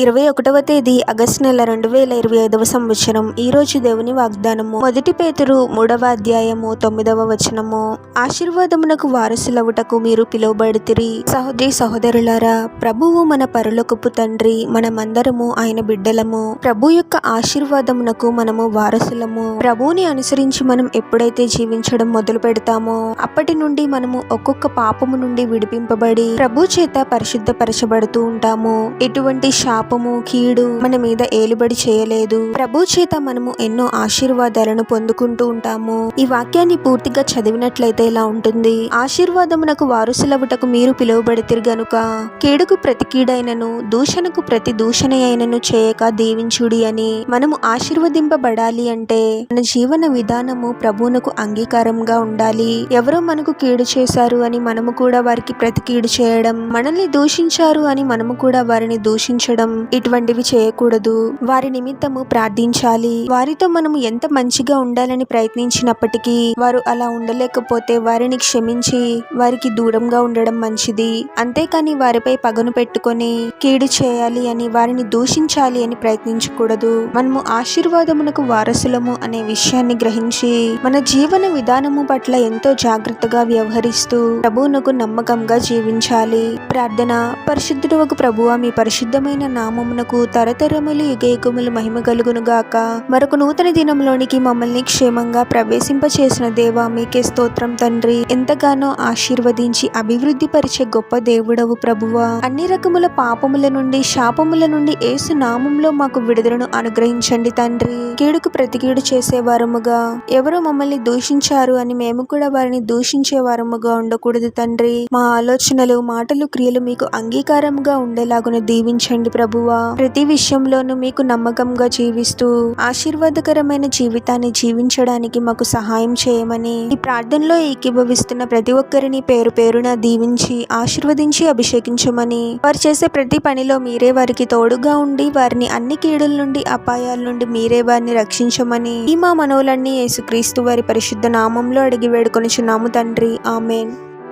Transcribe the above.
ఇరవై ఒకటవ తేదీ ఆగస్టు నెల రెండు వేల ఇరవై ఐదవ సంవత్సరం. ఈ రోజు దేవుని వాగ్దానము. మొదటి పేతురు మూడవ అధ్యాయము తొమ్మిదవ వచనము. ఆశీర్వాదమునకు వారసులవుటకు మీరు పిలువబడితిరి. సహోదరి సహోదరులారా ప్రభువు మన పరలోకపు తండ్రి మనమందరము ఆయన బిడ్డలము. ప్రభు యొక్క ఆశీర్వాదమునకు మనము వారసులము. ప్రభువుని అనుసరించి మనం ఎప్పుడైతే జీవించడం మొదలు పెడతామో అప్పటి నుండి మనము ఒక్కొక్క పాపము నుండి విడిపింపబడి ప్రభు చేత పరిశుద్ధపరచబడుతూ ఉంటాము. ఎటువంటి పాపము కీడు మన మీద ఏలుబడి చేయలేదు. ప్రభు చేత మనము ఎన్నో ఆశీర్వాదాలను పొందుకుంటూ ఉంటాము. ఈ వాక్యాన్ని పూర్తిగా చదివినట్లయితే ఇలా ఉంటుంది? ఆశీర్వాదమునకు వారసులవుటకు మీరు పిలువబడితిరు గనుక కీడుకు ప్రతి కీడైనను దూషణకు ప్రతి దూషణ అయినను చేయక దీవించుడి అని మనము ఆశీర్వదింపబడాలి అంటే మన జీవన విధానము ప్రభువునకు అంగీకారంగా ఉండాలి. ఎవరో మనకు కీడు చేశారు అని మనము కూడా వారికి ప్రతి కీడు చేయడం మనల్ని దూషించారు అని మనము కూడా వారిని దూషించడం ఇటువంటివి చేయకూడదు. వారి నిమిత్తము ప్రార్థించాలి. వారితో మనము ఎంత మంచిగా ఉండాలని ప్రయత్నించినప్పటికీ వారు అలా ఉండలేకపోతే వారిని క్షమించి వారికి దూరంగా ఉండడం మంచిది. అంతేకాని వారిపై పగను పెట్టుకొని కీడు చేయాలి అని వారిని దూషించాలి అని ప్రయత్నించకూడదు. మనము ఆశీర్వాదమునకు వారసులము అనే విషయాన్ని గ్రహించి మన జీవన విధానము పట్ల ఎంతో జాగ్రత్తగా వ్యవహరిస్తూ ప్రభువునకు నమ్మకంగా జీవించాలి. ప్రార్థన పరిశుద్ధుడు ఒక ప్రభువా మీ పరిశుద్ధమైన నామమునకు తరతరములు యుగయుగములు మహిమ కలుగును గాక. మరొక నూతన దినంలోనికి మమ్మల్ని క్షేమంగా ప్రవేశింపచేసిన దేవా మీకే స్తోత్రం తండ్రి. ఎంతగానో ఆశీర్వదించి అభివృద్ధి పరిచే గొప్ప దేవుడవు ప్రభువా. అన్ని రకముల పాపముల నుండి శాపముల నుండి ఏసు నామంలో మాకు విడుదలను అనుగ్రహించండి తండ్రి. కీడుకు ప్రతికీడు చేసేవారముగా. ఎవరు ఎవరో మమ్మల్ని దూషించారు అని మేము కూడా వారిని దూషించే వారముగా ఉండకూడదు తండ్రి. మా ఆలోచనలు మాటలు క్రియలు మీకు అంగీకారంగా ఉండేలాగున దీవించండి ప్రభువా ప్రతి విషయంలోనూ మీకు నమ్మకంగా జీవిస్తూ ఆశీర్వాదకరమైన జీవితాన్ని జీవించడానికి మాకు సహాయం చేయమని ఈ ప్రార్థనలో ఏకీభవిస్తున్న ప్రతి ఒక్కరిని పేరు పేరున దీవించి ఆశీర్వదించి అభిషేకించమని వారు చేసే ప్రతి పనిలో మీరే వారికి తోడుగా ఉండి వారిని అన్ని కీడుల నుండి అపాయాల నుండి మీరే వారిని రక్షించమని ఈ మా మనవులన్నీ యేసుక్రీస్తు వారి పరిశుద్ధ నామంలో అడిగి వేడుకొనిచున్నాము తండ్రి. ఆమెన్.